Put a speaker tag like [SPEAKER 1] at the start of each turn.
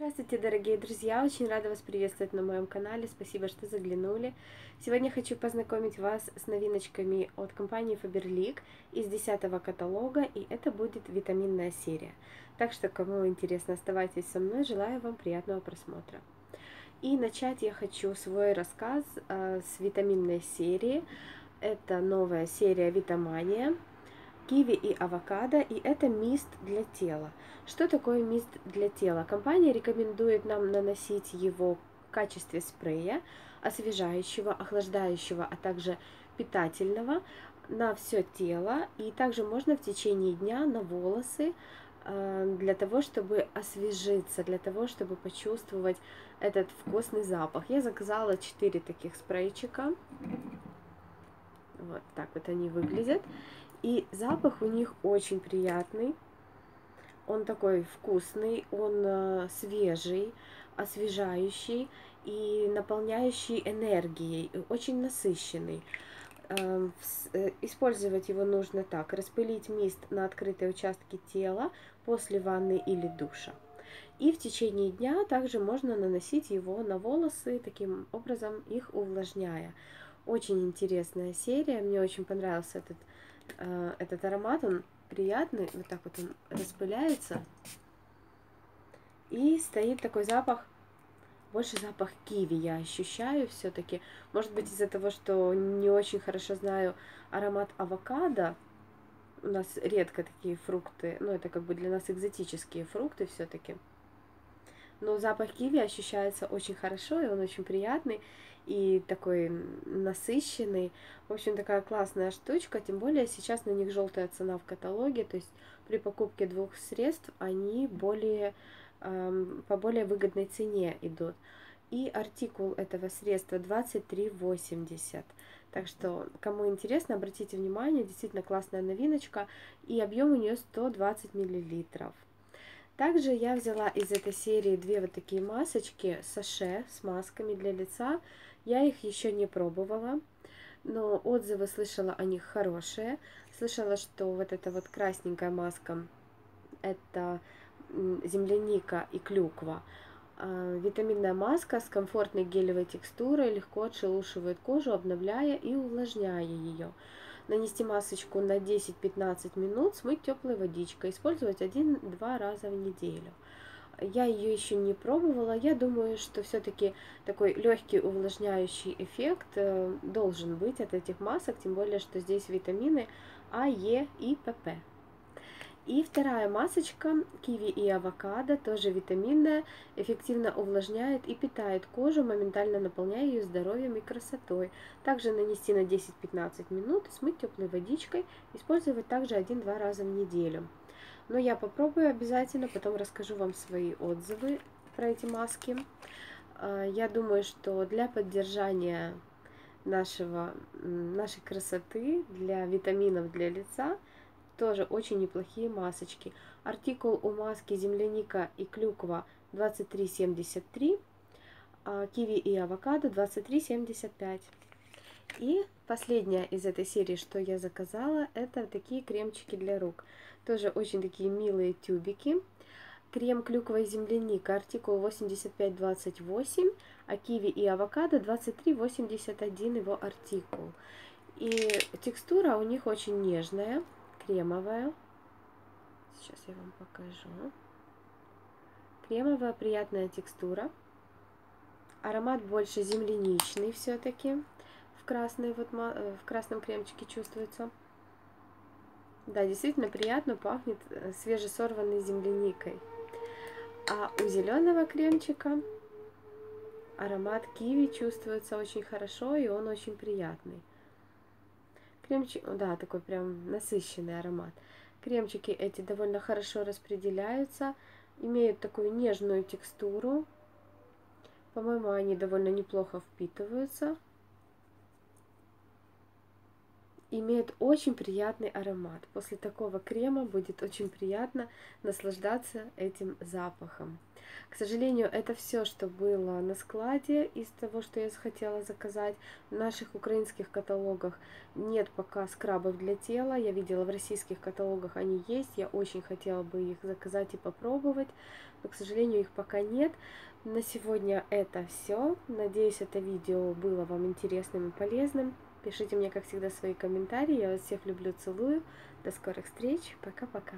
[SPEAKER 1] Здравствуйте, дорогие друзья! Очень рада вас приветствовать на моем канале. Спасибо, что заглянули. Сегодня хочу познакомить вас с новиночками от компании Faberlic из 10 каталога, и это будет витаминная серия. Так что, кому интересно, оставайтесь со мной. Желаю вам приятного просмотра. И начать я хочу свой рассказ э, с витаминной серии. Это новая серия Витамания киви и авокадо, и это мист для тела. Что такое мист для тела? Компания рекомендует нам наносить его в качестве спрея, освежающего, охлаждающего, а также питательного на все тело. И также можно в течение дня на волосы, э, для того, чтобы освежиться, для того, чтобы почувствовать этот вкусный запах. Я заказала 4 таких спрейчика. Вот так вот они выглядят. И запах у них очень приятный. Он такой вкусный, он э, свежий, освежающий и наполняющий энергией, очень насыщенный. Э, использовать его нужно так. Распылить мист на открытые участки тела после ванны или душа. И в течение дня также можно наносить его на волосы, таким образом их увлажняя. Очень интересная серия, мне очень понравился этот э, этот аромат, он приятный, вот так вот он распыляется. И стоит такой запах, больше запах киви я ощущаю все-таки. Может быть из-за того, что не очень хорошо знаю аромат авокадо. У нас редко такие фрукты, ну это как бы для нас экзотические фрукты все-таки. Но запах киви ощущается очень хорошо, и он очень приятный и такой насыщенный. В общем, такая классная штучка, тем более сейчас на них желтая цена в каталоге, то есть при покупке двух средств они более, эм, по более выгодной цене идут. И артикул этого средства 23,80. Так что, кому интересно, обратите внимание, действительно классная новиночка. И объем у нее 120 миллилитров. Также я взяла из этой серии две вот такие масочки, саше с масками для лица. Я их еще не пробовала, но отзывы слышала о них хорошие. Слышала, что вот эта вот красненькая маска, это земляника и клюква. А, витаминная маска с комфортной гелевой текстурой легко отшелушивает кожу, обновляя и увлажняя ее. Нанести масочку на 10-15 минут, смыть теплой водичкой, использовать один-два раза в неделю. Я ее еще не пробовала. Я думаю, что все-таки такой легкий увлажняющий эффект э, должен быть от этих масок, тем более, что здесь витамины А, Е и ПП. И вторая масочка киви и авокадо, тоже витаминная, эффективно увлажняет и питает кожу, моментально наполняя ее здоровьем и красотой. Также нанести на 10-15 минут, смыть теплой водичкой, использовать также 1-2 раза в неделю. Но я попробую обязательно, потом расскажу вам свои отзывы про эти маски. А, я думаю, что для поддержания нашего, нашей красоты, для витаминов для лица, тоже очень неплохие масочки. Артикул у маски земляника и клюква 23,73, а киви и авокадо 23,75. И последняя из этой серии, что я заказала, это такие кремчики для рук. Тоже очень такие милые тюбики. Крем клюква и земляника, артикул 8528, а киви и авокадо 2381 его артикул. И текстура у них очень нежная, кремовая. Сейчас я вам покажу. Кремовая, приятная текстура. Аромат больше земляничный все-таки. В, красной вот, э, в красном кремчике чувствуется. Да, действительно приятно пахнет э, свежесорванной земляникой. А у зеленого кремчика аромат киви чувствуется очень хорошо, и он очень приятный. Кремчик, да, такой прям насыщенный аромат. Кремчики эти довольно хорошо распределяются, имеют такую нежную текстуру. По-моему, они довольно неплохо впитываются имеет очень приятный аромат. После такого крема будет очень приятно наслаждаться этим запахом. К сожалению, это все, что было на складе из того, что я захотела заказать. В наших украинских каталогах нет пока скрабов для тела. Я видела в российских каталогах они есть. Я очень хотела бы их заказать и попробовать, но, к сожалению, их пока нет. На сегодня это все. Надеюсь, это видео было вам интересным и полезным. Пишите мне, как всегда, свои комментарии. Я вас всех люблю, целую. До скорых встреч. Пока-пока.